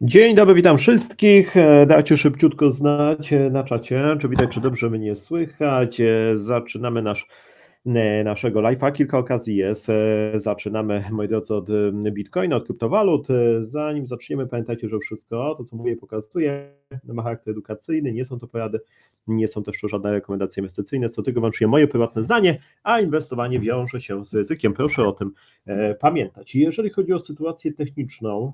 Dzień dobry, witam wszystkich. E, Dajcie szybciutko znać e, na czacie, czy widać, czy dobrze mnie słychać. E, Zaczynamy nasz, naszego live'a. Kilka okazji jest. E, Zaczynamy, moi drodzy, od e, Bitcoina, od kryptowalut. E, Zanim zaczniemy, pamiętajcie, że wszystko to, co mówię, pokazuję, ma charakter edukacyjny, nie są to porady, nie są też to żadne rekomendacje inwestycyjne, są tylko wyłącznie moje prywatne zdanie, a inwestowanie wiąże się z ryzykiem. Proszę o tym e, pamiętać. Jeżeli chodzi o sytuację techniczną,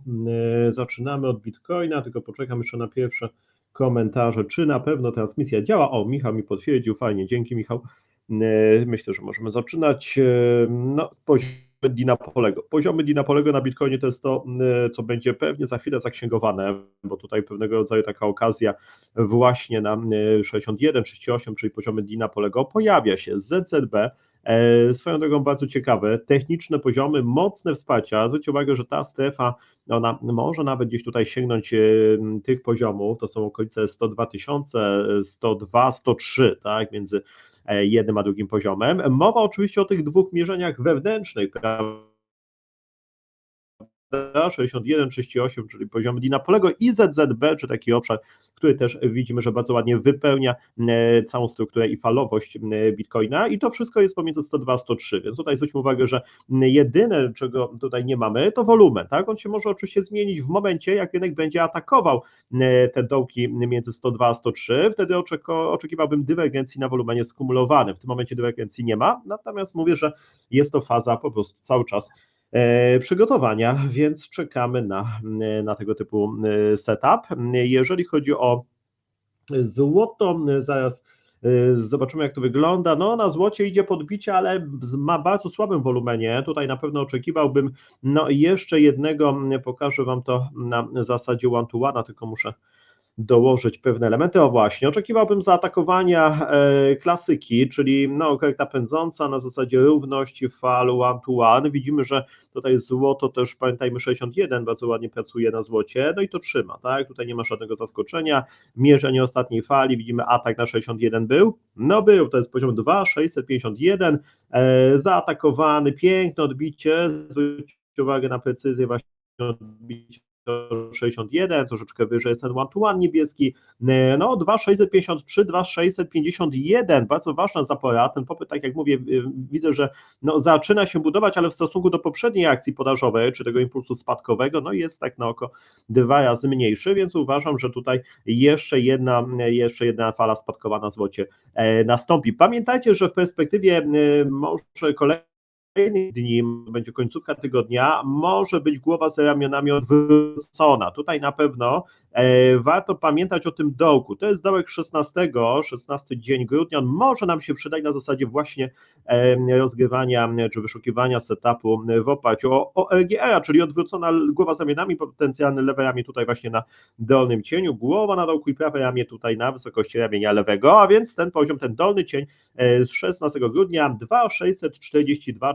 e, zaczynamy od Bitcoina, tylko poczekam jeszcze na pierwsze komentarze, czy na pewno transmisja działa. O, Michał mi potwierdził, fajnie, dzięki Michał. E, Myślę, że możemy zaczynać. E, No, poziom Dinapolego. Poziomy Dinapolego na Bitcoinie to jest to, e, co będzie pewnie za chwilę zaksięgowane, bo tutaj pewnego rodzaju taka okazja właśnie na e, 61, 38, czyli poziomy Dinapolego pojawia się. ZZB E, Swoją drogą bardzo ciekawe, techniczne poziomy, mocne wsparcia. Zwróćcie uwagę, że ta strefa, ona może nawet gdzieś tutaj sięgnąć tych poziomów, to są okolice 102 tysiące, 102, 103, tak, między jednym a drugim poziomem. Mowa oczywiście o tych dwóch mierzeniach wewnętrznych, prawda? 61, 38, czyli poziom Dinapolego i ZZB, czy taki obszar, który też widzimy, że bardzo ładnie wypełnia e, całą strukturę i falowość e, Bitcoina i to wszystko jest pomiędzy 102 a 103, więc tutaj zwróćmy uwagę, że jedyne, czego tutaj nie mamy, to wolumen, tak, on się może oczywiście zmienić w momencie, jak rynek będzie atakował e, te dołki między 102 a 103, wtedy oczekiwałbym dywergencji na wolumenie skumulowanym, w tym momencie dywergencji nie ma, natomiast mówię, że jest to faza po prostu cały czas e, przygotowania, więc czekamy na, na tego typu e, setup. Jeżeli chodzi o złoto, zaraz e, zobaczymy jak to wygląda. No na złocie idzie podbicie, ale ma bardzo słabym wolumenie. Tutaj na pewno oczekiwałbym no jeszcze jednego, pokażę Wam to na zasadzie one to one, tylko muszę dołożyć pewne elementy. O właśnie, oczekiwałbym zaatakowania e, klasyki, czyli no, korekta pędząca na zasadzie równości fal one to one. Widzimy, że tutaj złoto też, pamiętajmy, 61 bardzo ładnie pracuje na złocie, no i to trzyma, tak? Tutaj nie ma żadnego zaskoczenia. Mierzenie ostatniej fali, widzimy atak na 61 był? No był, to jest poziom 2, 651, e, zaatakowany, piękne odbicie, zwróćcie uwagę na precyzję właśnie odbicia 61, troszeczkę wyżej jest ten one to one niebieski, no 2653, 2651, bardzo ważna zapora, ten popyt, tak jak mówię, y, widzę, że no, zaczyna się budować, ale w stosunku do poprzedniej akcji podażowej, czy tego impulsu spadkowego, no jest tak na oko dwa razy mniejszy, więc uważam, że tutaj jeszcze jedna, jeszcze jedna fala spadkowa na złocie e, nastąpi. Pamiętajcie, że w perspektywie e, może kolejnych dni, będzie końcówka tygodnia, może być głowa z ramionami odwrócona. Tutaj na pewno e, warto pamiętać o tym dołku. To jest dołek 16, 16 dzień grudnia. On może nam się przydać na zasadzie właśnie e, rozgrywania czy wyszukiwania setupu w oparciu o, o RGR, czyli odwrócona głowa z ramionami, potencjalne lewe ramię tutaj właśnie na dolnym cieniu, głowa na dołku i prawe ramię tutaj na wysokości ramienia lewego, a więc ten poziom, ten dolny cień e, z 16 grudnia 2642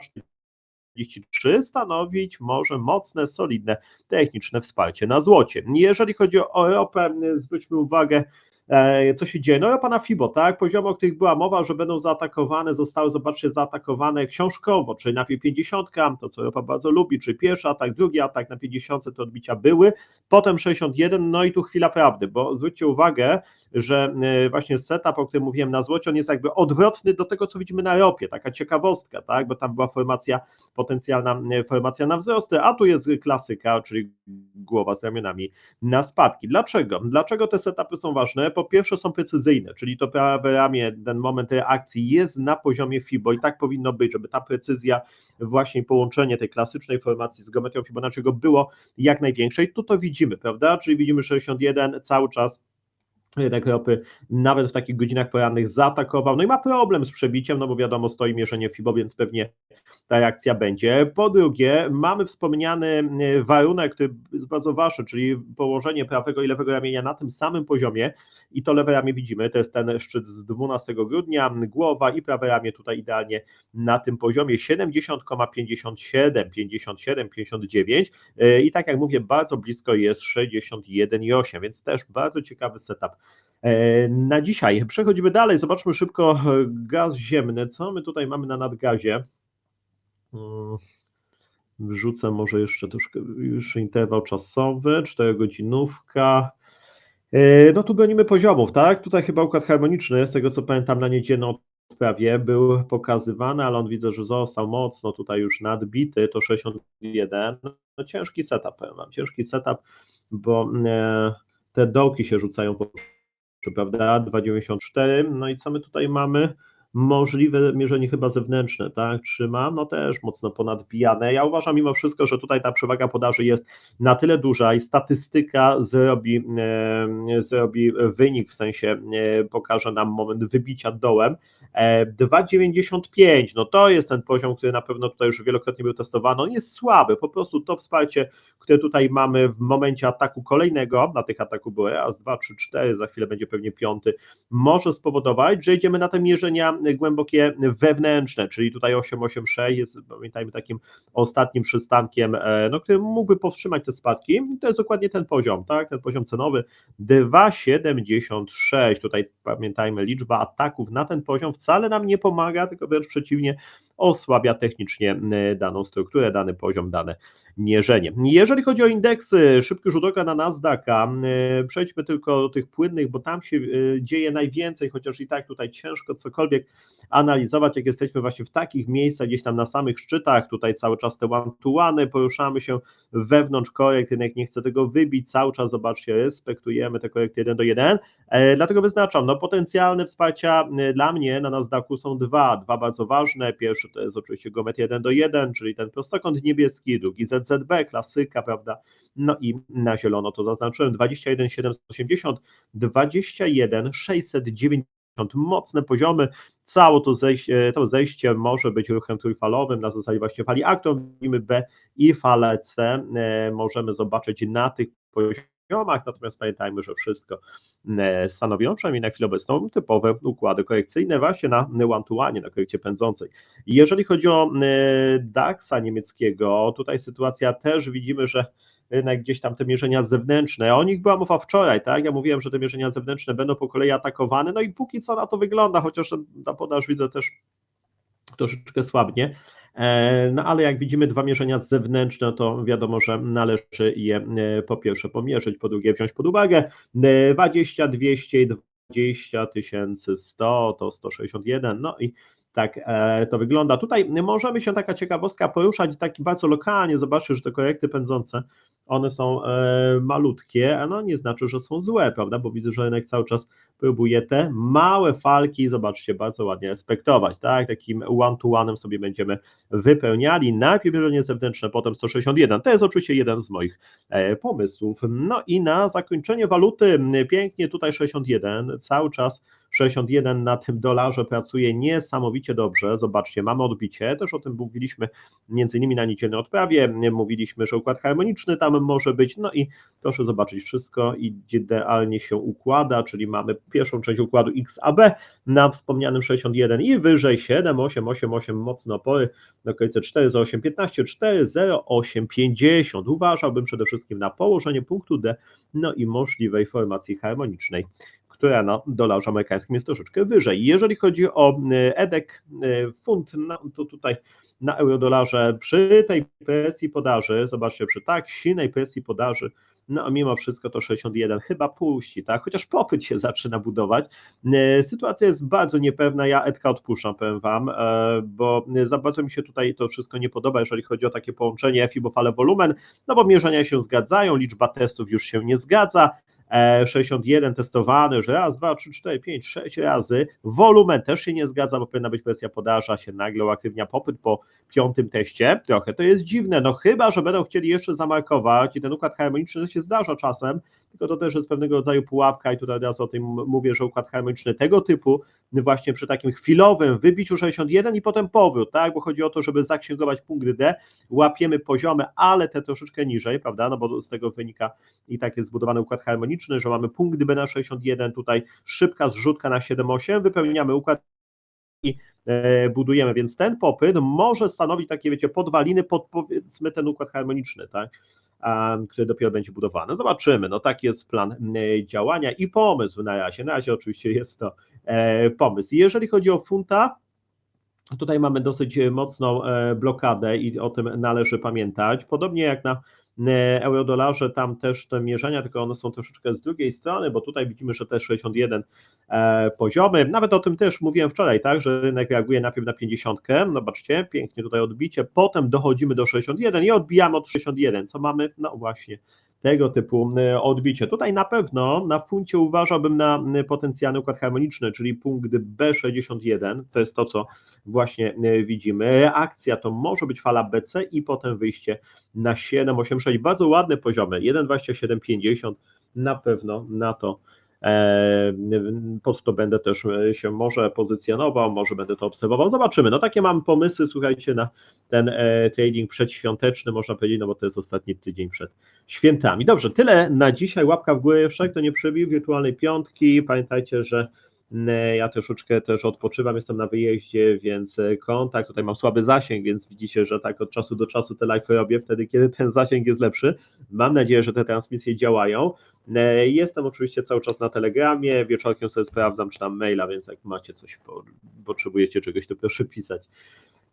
43 stanowić może mocne, solidne techniczne wsparcie na złocie. Jeżeli chodzi o Europę, zwróćmy uwagę, e, co się dzieje. No Europa na FIBO, tak, poziomy, o których była mowa, że będą zaatakowane, zostały, zobaczcie, zaatakowane książkowo, czyli najpierw 50, to co Europa bardzo lubi, czy pierwszy atak, drugi atak na 50, te odbicia były, potem 61, no i tu chwila prawdy, bo zwróćcie uwagę, że e, właśnie setup, o którym mówiłem na złocie, on jest jakby odwrotny do tego, co widzimy na ropie, taka ciekawostka, tak, bo tam była formacja, potencjalna e, formacja na wzrosty, a tu jest klasyka, czyli głowa z ramionami na spadki. Dlaczego? Dlaczego te setupy są ważne? Po pierwsze są precyzyjne, czyli to prawe ramię, ten moment reakcji jest na poziomie FIBO i tak powinno być, żeby ta precyzja, właśnie połączenie tej klasycznej formacji z geometrią Fibonacciego było jak największe i tu to widzimy, prawda, czyli widzimy 61 cały czas rynek ropy nawet w takich godzinach porannych zaatakował, no i ma problem z przebiciem, no bo wiadomo, stoi mierzenie FIBO, więc pewnie ta reakcja będzie. Po drugie, mamy wspomniany e, warunek, który jest bardzo ważny, czyli położenie prawego i lewego ramienia na tym samym poziomie. I to lewe ramię widzimy, to jest ten szczyt z 12 grudnia, głowa i prawe ramię tutaj idealnie na tym poziomie. 70,57, 57, 59 e, i tak jak mówię, bardzo blisko jest 61,8, więc też bardzo ciekawy setup na dzisiaj. Przechodzimy dalej, zobaczmy szybko gaz ziemny. Co my tutaj mamy na nadgazie? Mm, Wrzucę może jeszcze troszkę już interwał czasowy, 4 godzinówka. E, no tu bronimy poziomów, tak? Tutaj chyba układ harmoniczny, z tego co pamiętam na niedzielną odprawie był pokazywany, ale on widzę, że został mocno tutaj już nadbity, to 61. No ciężki setup, powiem wam, ciężki setup, bo e, te dołki się rzucają po prawda? 2,94. No i co my tutaj mamy? Możliwe mierzenie chyba zewnętrzne, tak? Trzyma, no też mocno ponadbijane. Ja uważam mimo wszystko, że tutaj ta przewaga podaży jest na tyle duża i statystyka zrobi, e, zrobi wynik, w sensie e, pokaże nam moment wybicia dołem. 2,95, e, no to jest ten poziom, który na pewno tutaj już wielokrotnie był testowany. On jest słaby, po prostu to wsparcie, które tutaj mamy w momencie ataku kolejnego, na tych ataku były raz, dwa, trzy, cztery, za chwilę będzie pewnie piąty, może spowodować, że idziemy na te mierzenia głębokie wewnętrzne, czyli tutaj 886 jest, pamiętajmy, takim ostatnim przystankiem, e, no, który mógłby powstrzymać te spadki. I to jest dokładnie ten poziom, tak? Ten poziom cenowy 2,76. Tutaj pamiętajmy, liczba ataków na ten poziom wcale nam nie pomaga, tylko wręcz przeciwnie, osłabia technicznie daną strukturę, dany poziom, dane mierzenie. Jeżeli chodzi o indeksy, szybki rzut oka na Nasdaqa, przejdźmy tylko do tych płynnych, bo tam się e, dzieje najwięcej, chociaż i tak tutaj ciężko cokolwiek analizować, jak jesteśmy właśnie w takich miejscach, gdzieś tam na samych szczytach, tutaj cały czas te one poruszamy się wewnątrz korekt, rynek nie chce tego wybić, cały czas, zobaczcie, respektujemy te korekty 1 do 1, e, dlatego wyznaczam, no potencjalne wsparcia dla mnie na Nasdaqu są dwa, dwa bardzo ważne, pierwszy to jest oczywiście Gomet 1 do 1, czyli ten prostokąt niebieski, drugi ZZB, klasyka, prawda, no i na zielono to zaznaczyłem, 21 780, 21 690 mocne poziomy, całe to zejście, całe zejście może być ruchem trójfalowym na zasadzie właśnie fali A, którą B i falę C e, możemy zobaczyć na tych poziomach, natomiast pamiętajmy, że wszystko e, stanowią, przynajmniej na chwilę obecną, typowe układy korekcyjne właśnie na one-to-one, na korekcie pędzącej. Jeżeli chodzi o e, DAXa niemieckiego, tutaj sytuacja też widzimy, że rynek gdzieś tam te mierzenia zewnętrzne. O nich była mowa wczoraj, tak? Ja mówiłem, że te mierzenia zewnętrzne będą po kolei atakowane, no i póki co na to wygląda, chociaż ta podaż widzę też troszeczkę słabnie. E, no ale jak widzimy dwa mierzenia zewnętrzne, to wiadomo, że należy je e, po pierwsze pomierzyć, po drugie wziąć pod uwagę. 20, 200 i 20 100 to 161, no i tak e, to wygląda. Tutaj możemy się taka ciekawostka poruszać taki bardzo lokalnie, zobaczcie, że te korekty pędzące one są e, malutkie, a no nie znaczy, że są złe, prawda, bo widzę, że rynek cały czas próbuje te małe falki, zobaczcie, bardzo ładnie respektować, tak, takim one-to-one'em sobie będziemy wypełniali, najpierw bieżenie zewnętrzne, potem 161, to jest oczywiście jeden z moich e, pomysłów, no i na zakończenie waluty, pięknie tutaj 61, cały czas 61 na tym dolarze pracuje niesamowicie dobrze. Zobaczcie, mamy odbicie, też o tym mówiliśmy między innymi na niedzielnej odprawie, mówiliśmy, że układ harmoniczny tam może być, no i proszę zobaczyć, wszystko idealnie się układa, czyli mamy pierwszą część układu XAB na wspomnianym 61 i wyżej 7, 8, 8, 8 mocne opory na okolice 4, 0, 8, 15, 4, 0, 8, 50. Uważałbym przede wszystkim na położenie punktu D, no i możliwej formacji harmonicznej która na dolarze amerykańskim jest troszeczkę wyżej. Jeżeli chodzi o e, EDEK, e, funt, no to tutaj na eurodolarze przy tej presji podaży, zobaczcie, przy tak silnej presji podaży, no a mimo wszystko to 61 chyba puści, tak? Chociaż popyt się zaczyna budować. E, sytuacja jest bardzo niepewna, ja Edka odpuszczam, powiem Wam, bo za bardzo mi się tutaj to wszystko nie podoba, jeżeli chodzi o takie połączenie FIBO fale wolumen, no bo mierzenia się zgadzają, liczba testów już się nie zgadza, 61 testowany, że raz, dwa, trzy, cztery, pięć, sześć razy. Wolumen też się nie zgadza, bo powinna być presja podaża, się nagle uaktywnia popyt po piątym teście. Trochę to jest dziwne, no chyba, że będą chcieli jeszcze zamarkować i ten układ harmoniczny się zdarza czasem, tylko to też jest pewnego rodzaju pułapka i tutaj teraz o tym mówię, że układ harmoniczny tego typu właśnie przy takim chwilowym wybiciu 61 i potem powrót, tak, bo chodzi o to, żeby zaksięgować punkt D, łapiemy poziomy, ale te troszeczkę niżej, prawda, no bo z tego wynika i tak jest zbudowany układ harmoniczny, że mamy punkt B na 61, tutaj szybka zrzutka na 7,8, wypełniamy układ i e, budujemy, więc ten popyt może stanowić takie, wiecie, podwaliny pod powiedzmy ten układ harmoniczny, tak, który dopiero będzie budowany. Zobaczymy, no taki jest plan działania i pomysł na razie, na razie oczywiście jest to e, pomysł. Jeżeli chodzi o funta, Tutaj mamy dosyć mocną e, blokadę i o tym należy pamiętać. Podobnie jak na e, eurodolarze, tam też te mierzenia, tylko one są troszeczkę z drugiej strony, bo tutaj widzimy, że te 61 e, poziomy, nawet o tym też mówiłem wczoraj, tak, że rynek reaguje najpierw na 50, zobaczcie, pięknie tutaj odbicie, potem dochodzimy do 61 i odbijamy od 61, co mamy? No właśnie, tego typu e, odbicie. Tutaj na pewno na funcie uważałbym na e, potencjalny układ harmoniczny, czyli punkt B61, to jest to, co właśnie e, widzimy. Reakcja to może być fala BC i potem wyjście na 7,86. Bardzo ładne poziomy, 1,2750 na pewno na to pod to będę też e, się może pozycjonował, może będę to obserwował. Zobaczymy. No takie mam pomysły, słuchajcie, na ten e, trading przedświąteczny, można powiedzieć, no bo to jest ostatni tydzień przed świętami. Dobrze, tyle na dzisiaj. Łapka w górę jeszcze, kto nie przebił wirtualnej piątki. Pamiętajcie, że ja troszeczkę też odpoczywam, jestem na wyjeździe, więc e, kontakt, tutaj mam słaby zasięg, więc widzicie, że tak od czasu do czasu te live robię, wtedy kiedy ten zasięg jest lepszy. Mam nadzieję, że te transmisje działają. Jestem oczywiście cały czas na Telegramie, wieczorkiem sobie sprawdzam, czy tam maila, więc jak macie coś, po- potrzebujecie czegoś, to proszę pisać.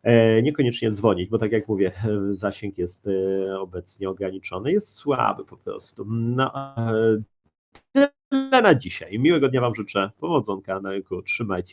E, Niekoniecznie dzwonić, bo tak jak mówię, zasięg jest e, obecnie ograniczony, jest słaby po prostu. No, tyle na dzisiaj. Miłego dnia Wam życzę, powodzonka na rynku, trzymajcie.